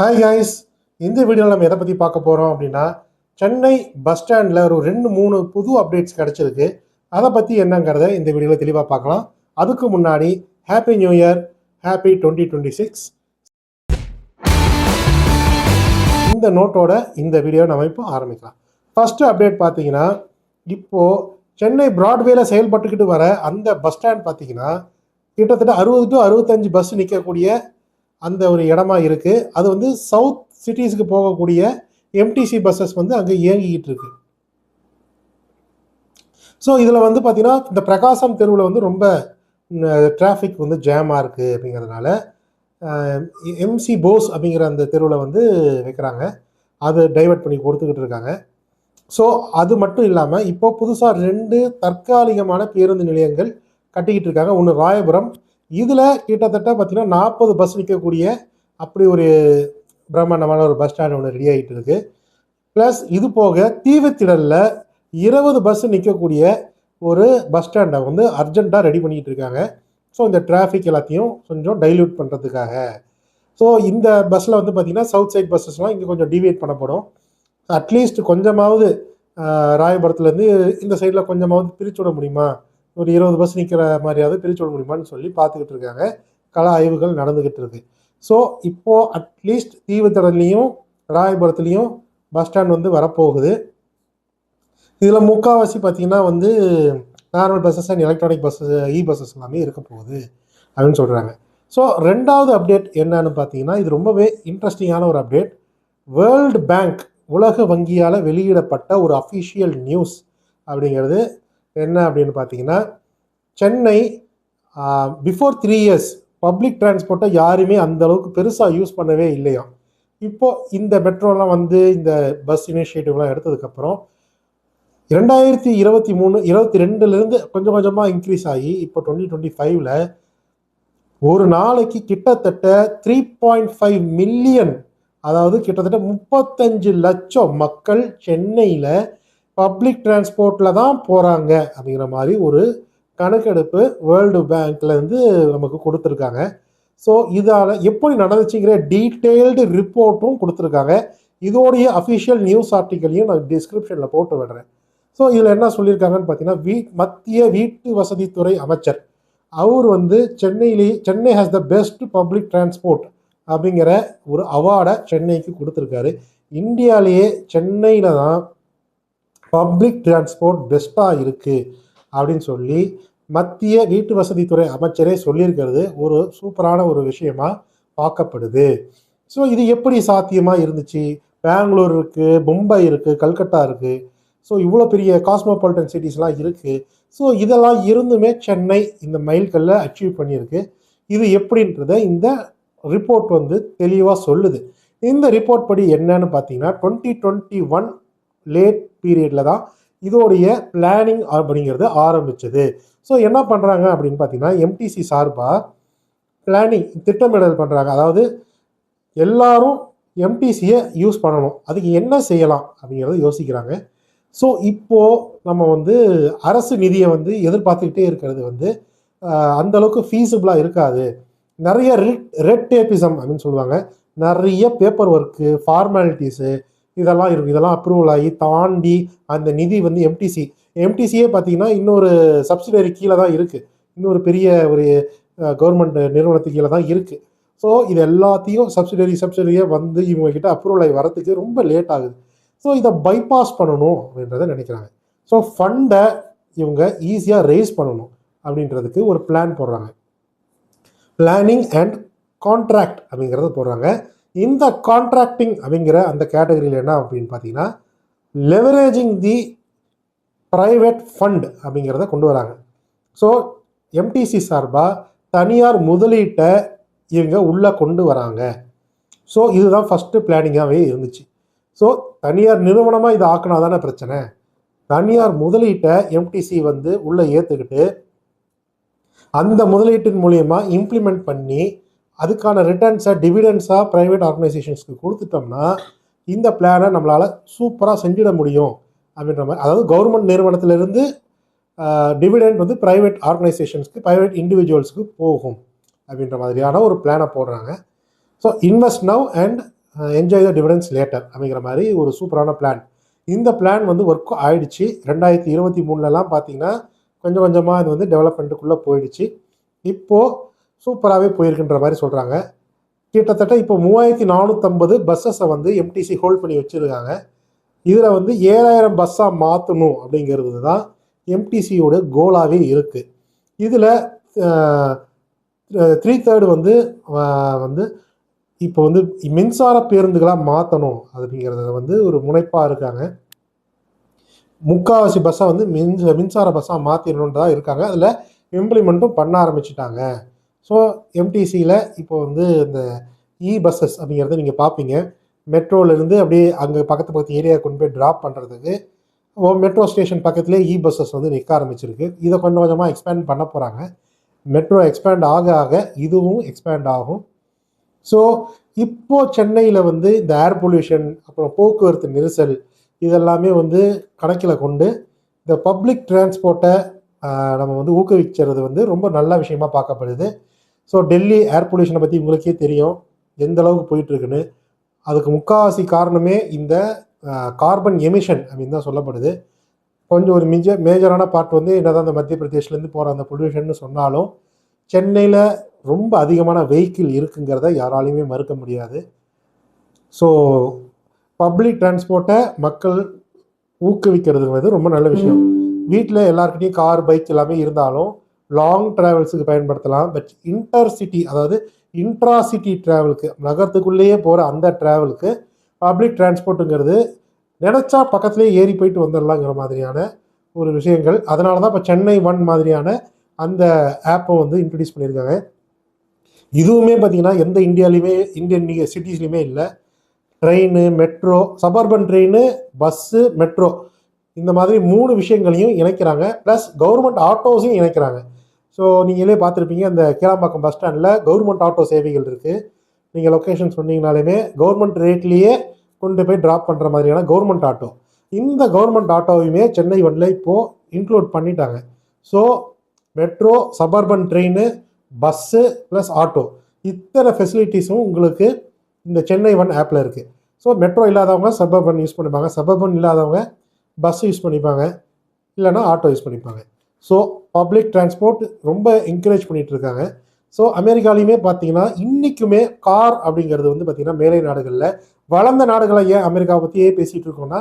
Hi guys இந்த வீடியோவில் நம்ம எதை பற்றி பார்க்க போகிறோம் அப்படின்னா சென்னை பஸ் ஸ்டாண்டில் ஒரு ரெண்டு மூணு புது அப்டேட்ஸ் கிடச்சிருக்கு. அதை பற்றி என்னங்கிறத இந்த வீடியோவில் தெளிவாக பார்க்கலாம். அதுக்கு முன்னாடி happy new year happy twenty twenty six இந்த நோட்டோட இந்த வீடியோ நம்ம இப்போ ஆரம்பிக்கலாம். ஃபஸ்ட்டு அப்டேட் பார்த்தீங்கன்னா இப்போது சென்னை ப்ராட்வேல செயல்பட்டுக்கிட்டு வர அந்த பஸ் ஸ்டாண்ட் பார்த்தீங்கன்னா கிட்டத்தட்ட அறுபது டு அறுபத்தஞ்சு பஸ் நிற்கக்கூடிய அந்த ஒரு இடமா இருக்குது அது வந்து சவுத் சிட்டிஸ்க்கு போகக்கூடிய எம்டிசி பஸ்ஸஸ் வந்து அங்கே இயங்கிக்கிட்டு இருக்கு ஸோ இதில் வந்து பார்த்தீங்கன்னா இந்த பிரகாசம் தெருவில் வந்து ரொம்ப டிராஃபிக் வந்து ஜேமாக இருக்குது அப்படிங்கிறதுனால எம்சி போஸ் அப்படிங்கிற அந்த தெருவில் வந்து வைக்கிறாங்க. அது டைவர்ட் பண்ணி கொடுத்துக்கிட்டு இருக்காங்க. ஸோ அது மட்டும் இல்லாமல் இப்போ புதுசாக ரெண்டு தற்காலிகமான பேருந்து நிலையங்கள் கட்டிக்கிட்டு இருக்காங்க. ஒன்று ராயபுரம் இதில் கிட்டத்தட்ட பார்த்தீங்கன்னா நாற்பது பஸ் நிற்கக்கூடிய அப்படி ஒரு பிரம்மாண்டமான ஒரு பஸ் ஸ்டாண்ட் ஒன்று ரெடி ஆகிட்டு இருக்கு. ப்ளஸ் இது போக தீவுத்திடலில் இருபது பஸ் நிற்கக்கூடிய ஒரு பஸ் ஸ்டாண்டை வந்து அர்ஜெண்ட்டாக ரெடி பண்ணிக்கிட்டு இருக்காங்க. ஸோ இந்த டிராஃபிக் எல்லாத்தையும் கொஞ்சம் டைல்யூட் பண்ணுறதுக்காக ஸோ இந்த பஸ்ஸில் வந்து பார்த்திங்கன்னா சவுத் சைட் பஸ்ஸஸ்லாம் இங்கே கொஞ்சம் டிவியேட் பண்ணப்படும். அட்லீஸ்ட் கொஞ்சமாவது ராயபுரத்துலேருந்து இந்த சைடில் கொஞ்சமாவது பிரிச்சு விட முடியுமா? ஒரு இருபது பஸ் நிற்கிற மாதிரியாவது பிரித்து விட முடியுமான்னு சொல்லி பார்த்துக்கிட்டு இருக்காங்க. கள ஆய்வுகள் நடந்துக்கிட்டு இருக்கு. ஸோ இப்போது அட்லீஸ்ட் தீவுத்திடல்லையும் ராயபுரத்துலேயும் பஸ் ஸ்டாண்ட் வந்து வரப்போகுது. இதில் முக்கால்வாசி பார்த்திங்கன்னா வந்து normal buses and electronic buses E buses எல்லாமே இருக்க போகுது அப்படின்னு சொல்கிறாங்க ஸோ ரெண்டாவது அப்டேட் என்னன்னு பார்த்தீங்கன்னா இது ரொம்பவே இன்ட்ரெஸ்டிங்கான ஒரு அப்டேட் வேர்ல்டு பேங்க் உலக வங்கியால் வெளியிடப்பட்ட ஒரு அஃபிஷியல் நியூஸ் அப்படிங்கிறது என்ன அப்படின்னு பார்த்தீங்கன்னா Chennai before three years public டிரான்ஸ்போர்ட்டை யாருமே அந்த அளவுக்கு பெருசாக யூஸ் பண்ணவே இல்லையாம். இப்போது இந்த மெட்ரோலாம் வந்து இந்த பஸ் இனிஷியேட்டிவ்லாம் எடுத்ததுக்கப்புறம் இரண்டாயிரத்தி இருபத்தி மூணு இருபத்தி ரெண்டுலேருந்து கொஞ்சம் கொஞ்சமாக இன்க்ரீஸ் ஆகி இப்போ டுவெண்ட்டி டுவெண்ட்டி ஃபைவ்ல ஒரு நாளைக்கு கிட்டத்தட்ட த்ரீ பாயிண்ட் ஃபைவ் மில்லியன் அதாவது கிட்டத்தட்ட முப்பத்தஞ்சு லட்சம் மக்கள் சென்னையில் பப்ளிக் டிரான்ஸ்போர்ட்டில் தான் போகிறாங்க அப்படிங்கிற மாதிரி ஒரு கணக்கெடுப்பு வேர்ல்டு பேங்க்லேருந்து நமக்கு கொடுத்துருக்காங்க. ஸோ இதால் எப்படி நடந்துச்சுங்கிற டீட்டெயில்டு ரிப்போர்ட்டும் கொடுத்துருக்காங்க. இதோடைய அஃபிஷியல் நியூஸ் ஆர்டிக்கலையும் நான் டிஸ்கிரிப்ஷனில் போட்டு விடுறேன். ஸோ இதில் என்ன சொல்லியிருக்காங்கன்னு பார்த்தீங்கன்னா வீ மத்திய வீட்டு வசதித்துறை அமைச்சர் அவர் வந்து சென்னையிலே Chennai has the best public transport அப்படிங்கிற ஒரு அவார்டை சென்னைக்கு கொடுத்துருக்காரு. இந்தியாவிலேயே சென்னையில் தான் பப்ளிக் டிரான்ஸ்போர்ட் பெஸ்ட்டாக இருக்குது அப்படின்னு சொல்லி மத்திய வீட்டு வசதித்துறை அமைச்சரே சொல்லியிருக்கிறது. ஒரு சூப்பரான ஒரு விஷயமா பார்க்கப்படுது. ஸோ இது எப்படி சாத்தியமாக இருந்துச்சு? பெங்களூர் இருக்குது மும்பை இருக்குது கல்கத்தா இருக்குது ஸோ இவ்வளோ பெரிய காஸ்மோபாலிட்டன் சிட்டிஸ்லாம் இருக்குது ஸோ இதெல்லாம் இருந்துமே சென்னை இந்த மைல்கல்ல அச்சீவ் பண்ணியிருக்கு. இது எப்படின்றத இந்த ரிப்போர்ட் வந்து தெளிவாக சொல்லுது. இந்த ரிப்போர்ட் படி என்னன்னு பார்த்தீங்கன்னா டுவெண்ட்டி டுவெண்ட்டி ஒன் லேட் பீரியடில் தான் இதோடைய பிளானிங் அப்படிங்கிறது ஆரம்பிச்சது. ஸோ என்ன பண்ணுறாங்க அப்படின்னு பார்த்தீங்கன்னா எம்டிசி சார்பாக பிளானிங் திட்டமிடல் பண்ணுறாங்க அதாவது எல்லாரும் எம்டிசியை யூஸ் பண்ணணும். அதுக்கு என்ன செய்யலாம் அப்படிங்கிறத யோசிக்கிறாங்க. ஸோ இப்போது நம்ம வந்து அரசு நிதியை வந்து எதிர்பார்த்துக்கிட்டே இருக்கிறது வந்து அந்தளவுக்கு அந்த அளவுக்கு ஃபீஸிபிளாக இருக்காது. நிறைய ரெட் ரெட் டேப்பிசம் அப்படின்னு சொல்லுவாங்க. நிறைய பேப்பர் ஒர்க்கு ஃபார்மாலிட்டிஸு இதெல்லாம் இருக்கும். இதெல்லாம் அப்ரூவல் ஆகி தாண்டி அந்த நிதி வந்து எம்டிசி எம்டிசியே பார்த்தீங்கன்னா இன்னொரு சப்சிடரி கீழே தான் இருக்குது இன்னொரு பெரிய ஒரு கவர்மெண்ட் நிறுவனத்துக்கு கீழே தான் இருக்குது ஸோ இது எல்லாத்தையும் சப்சிடரி சப்சிடரியாக வந்து இவங்கக்கிட்ட அப்ரூவல் ஆகி வரத்துக்கு ரொம்ப லேட் ஆகுது. ஸோ இதை பைபாஸ் பண்ணணும் அப்படின்றத நினைக்கிறாங்க. ஸோ ஃபண்டை இவங்க ஈஸியாக ரேஸ் பண்ணணும் அப்படின்றதுக்கு ஒரு பிளான் போடுறாங்க. பிளானிங் அண்ட் கான்ட்ராக்ட் அப்படிங்கிறத போடுறாங்க. இந்த கான்ட்ராக்டிங் அப்படிங்கிற அந்த கேட்டகரியில் என்ன அப்படின்னு பார்த்தீங்கன்னா லெவரேஜிங் தி ப்ரைவேட் ஃபண்ட் அப்படிங்கிறத கொண்டு வராங்க. ஸோ எம்டிசி சார்பாக தனியார் முதலீட்டை இவங்க உள்ளே கொண்டு வராங்க. ஸோ இதுதான் ஃபஸ்ட்டு பிளானிங்காகவே இருந்துச்சு. ஸோ தனியார் நிறுவனமாக இதை ஆக்கினா தானே பிரச்சனை? தனியார் முதலீட்டை எம்டிசி வந்து உள்ளே ஏற்றுக்கிட்டு அந்த முதலீட்டின் மூலியமாக இம்ப்ளிமெண்ட் பண்ணி அதுக்கான ரிட்டர்ன்ஸை டிவிடென்ஸாக ப்ரைவேட் ஆர்கனைசேஷன்ஸ்க்கு கொடுத்துட்டோம்னா இந்த பிளானை நம்மளால் சூப்பராக செஞ்சிட முடியும் அப்படின்ற மாதிரி. அதாவது கவர்மெண்ட் நிறுவனத்திலிருந்து டிவிடெண்ட் வந்து ப்ரைவேட் ஆர்கனைசேஷன்ஸ்க்கு ப்ரைவேட் இண்டிவிஜுவல்ஸ்க்கு போகும் அப்படின்ற மாதிரியான ஒரு பிளானை போடுறாங்க. So invest now and enjoy the dividends later அப்படிங்கிற மாதிரி ஒரு சூப்பரான பிளான் இந்த பிளான் வந்து ஒர்க் ஆயிடுச்சு. ரெண்டாயிரத்தி இருபத்தி மூணுலலாம் பார்த்தீங்கன்னா கொஞ்சம் கொஞ்சமாக இது வந்து டெவலப்மெண்ட்டுக்குள்ளே போயிடுச்சு. இப்போது சூப்பராகவே போயிருக்குன்ற மாதிரி சொல்கிறாங்க கிட்டத்தட்ட இப்போ மூவாயிரத்தி நானூற்றம்பது பஸ்ஸஸை வந்து எம்டிசி ஹோல்ட் பண்ணி வச்சுருக்காங்க. இதில் வந்து ஏழாயிரம் பஸ்ஸாக மாற்றணும் அப்படிங்கிறது தான் எம்டிசியோட கோலாகவே இருக்குது இதில் த்ரீ தேர்டு வந்து வந்து இப்போ வந்து மின்சார பேருந்துகளாக மாற்றணும் அப்படிங்கிறத வந்து ஒரு முனைப்பாக இருக்காங்க. முக்காவாசி பஸ்ஸை வந்து மின்ச மின்சார பஸ்ஸாக மாற்றிடணுன்றதாக இருக்காங்க. அதில் இம்ப்ளிமெண்ட்டும் பண்ண ஆரம்பிச்சிட்டாங்க. ஸோ எம்டிசியில் இப்போ வந்து இந்த இ பஸ்ஸஸ் அப்படிங்கிறத நீங்கள் பார்ப்பீங்க மெட்ரோலேருந்து அப்படியே அங்கே பக்கத்து பக்கத்து ஏரியா கொண்டு போய் ட்ராப் பண்ணுறதுக்கு மெட்ரோ ஸ்டேஷன் பக்கத்துலேயே இ பஸ்ஸஸ் வந்து நிற்க ஆரம்பிச்சிருக்கு. இதை கொஞ்சம் கொஞ்சமாக எக்ஸ்பேண்ட் பண்ண போகிறாங்க மெட்ரோ எக்ஸ்பேண்ட் ஆக ஆக இதுவும் எக்ஸ்பேண்ட் ஆகும். ஸோ இப்போ சென்னையில் வந்து இந்த ஏர் பொல்யூஷன் அப்புறம் போக்குவரத்து நெரிசல் இதெல்லாமே வந்து கணக்கில் கொண்டு இந்த பப்ளிக் டிரான்ஸ்போர்ட்டை நம்ம வந்து ஊக்குவிக்கிறது வந்து ரொம்ப நல்ல விஷயமா பார்க்கப்படுது. ஸோ டெல்லி ஏர் பொல்யூஷனை பற்றி உங்களுக்கே தெரியும். எந்த அளவுக்கு போயிட்டுருக்குன்னு. அதுக்கு முக்காவாசி காரணமே இந்த கார்பன் எமிஷன் அப்படின்னு தான் சொல்லப்படுது. கொஞ்சம் ஒரு மிஜ மேஜரான பார்ட் வந்து என்னதான் அந்த மத்திய பிரதேஷ்லேருந்து போகிற அந்த பொல்யூஷன் சொன்னாலும் சென்னையில் ரொம்ப அதிகமான வெஹிக்கிள் இருக்குங்கிறத யாராலையுமே மறுக்க முடியாது. ஸோ பப்ளிக் டிரான்ஸ்போர்ட்டை மக்கள் ஊக்குவிக்கிறதுங்கிறது ரொம்ப நல்ல விஷயம். வீட்டில் எல்லாருக்கிட்டையும் கார் பைக் எல்லாமே இருந்தாலும் லாங் ட்ராவல்ஸுக்கு பயன்படுத்தலாம். பட் இன்டர்சிட்டி அதாவது இன்ட்ராசிட்டி ட்ராவலுக்கு நகரத்துக்குள்ளேயே போகிற அந்த ட்ராவலுக்கு பப்ளிக் டிரான்ஸ்போர்ட்டுங்கிறது நினச்சா பக்கத்துலேயே ஏறி போயிட்டு வந்துடலாங்கிற மாதிரியான ஒரு விஷயங்கள். அதனால தான் இப்போ சென்னை ஒன் மாதிரியான அந்த ஆப்பை வந்து இன்ட்ரடியூஸ் பண்ணியிருக்காங்க. இதுவுமே பார்த்தீங்கன்னா எந்த இந்தியாலையுமே இந்தியன் சிட்டிஸ்லையுமே இல்லை. Train metro suburban train bus metro இந்த மாதிரி மூணு விஷயங்களையும் இணைக்கிறாங்க. ப்ளஸ் கவர்மெண்ட் ஆட்டோஸையும் இணைக்கிறாங்க. ஸோ நீங்களே பார்த்துருப்பீங்க அந்த கீழாம்பாக்கம் பஸ் ஸ்டாண்டில் கவர்மெண்ட் ஆட்டோ சேவைகள் இருக்குது நீங்கள் லொக்கேஷன் சொன்னீங்கனாலுமே கவர்மெண்ட் ரேட்லேயே கொண்டு போய் ட்ராப் பண்ணுற மாதிரியான கவர்மெண்ட் ஆட்டோ இந்த கவர்மெண்ட் ஆட்டோவையுமே சென்னை ஒன்ல இப்போது இன்க்ளூட் பண்ணிட்டாங்க. So metro suburban train bus plus auto இத்தனை ஃபெசிலிட்டிஸும் உங்களுக்கு இந்த சென்னை ஒன் ஆப்பில் இருக்குது ஸோ மெட்ரோ இல்லாதவங்க சபர்பன் யூஸ் பண்ணிப்பாங்க. சபர்பன் இல்லாதவங்க பஸ் யூஸ் பண்ணிப்பாங்க. இல்லைன்னா ஆட்டோ யூஸ் பண்ணிப்பாங்க. ஸோ பப்ளிக் டிரான்ஸ்போர்ட் ரொம்ப என்கரேஜ் பண்ணிட்டு இருக்காங்க ஸோ அமெரிக்காலையுமே பார்த்தீங்கன்னா இன்றைக்குமே கார் அப்படிங்கிறது வந்து பார்த்திங்கன்னா மேலை நாடுகளில் வளர்ந்த நாடுகளை ஏன் அமெரிக்காவை பற்றியே பேசிகிட்டு இருக்கோம்னா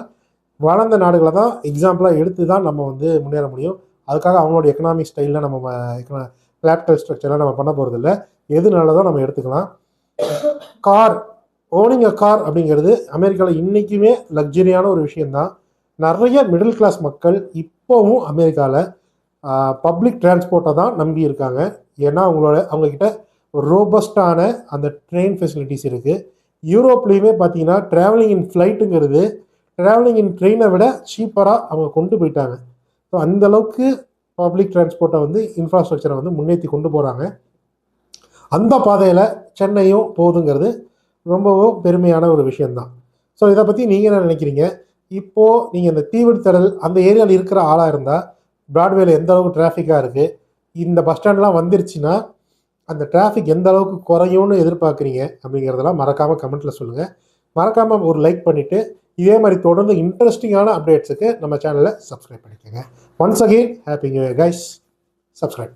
வளர்ந்த நாடுகளை தான் எக்ஸாம்பிளாக எடுத்து தான் நம்ம வந்து முன்னேற முடியும். அதுக்காக அவங்களோட எக்கனாமிக் ஸ்டைலில் நம்ம கேபிட்டல் ஸ்ட்ரக்சர்லாம் நம்ம பண்ண போகிறதில்ல எது நல்லதோ நம்ம எடுத்துக்கலாம்? கார் ஓனிங் அ கார் அப்படிங்கிறது அமெரிக்காவில் இன்றைக்குமே லக்ஸரியான ஒரு விஷயந்தான் நிறைய மிடில் கிளாஸ் மக்கள் இப்போவும் அமெரிக்காவில் பப்ளிக் டிரான்ஸ்போர்ட்டை தான் நம்பி இருக்காங்க. ஏன்னா அவங்களோட அவங்கக்கிட்ட ஒரு ரோபஸ்டான அந்த ட்ரெயின் ஃபெசிலிட்டிஸ் இருக்குது யூரோப்லேயுமே பார்த்தீங்கன்னா ட்ராவலிங் இன் ஃப்ளைட்டுங்கிறது ட்ராவலிங் இன் ட்ரெயினை விட சீப்பராக அவங்க கொண்டு போயிட்டாங்க. ஸோ அந்த அளவுக்கு பப்ளிக் டிரான்ஸ்போர்ட்டை வந்து இன்ஃப்ராஸ்ட்ரக்சரை வந்து முன்னேற்றி கொண்டு போகிறாங்க அந்த பாதையில் சென்னையும் போகுதுங்கிறது ரொம்பவும் பெருமையான ஒரு விஷயந்தான் ஸோ இதை பற்றி நீங்கள் என்ன நினைக்கிறீங்க? இப்போது நீங்கள் இந்த தீவிரத்தடல் அந்த ஏரியாவில் இருக்கிற ஆளாக இருந்தால் ப்ராட்வேல எந்த அளவுக்கு டிராஃபிக்காக இருக்குது இந்த பஸ் ஸ்டாண்ட்லாம் வந்துருச்சுன்னா அந்த டிராஃபிக் எந்த அளவுக்கு குறையும்னு எதிர்பார்க்குறீங்க அப்படிங்கிறதெல்லாம் மறக்காமல் கமெண்ட்டில் சொல்லுங்கள் மறக்காமல் ஒரு லைக் பண்ணிவிட்டு இதே மாதிரி தொடர்ந்து இன்ட்ரெஸ்டிங்கான அப்டேட்ஸுக்கு நம்ம சேனலை சப்ஸ்கிரைப் பண்ணிக்கோங்க. Once again happy new year guys subscribe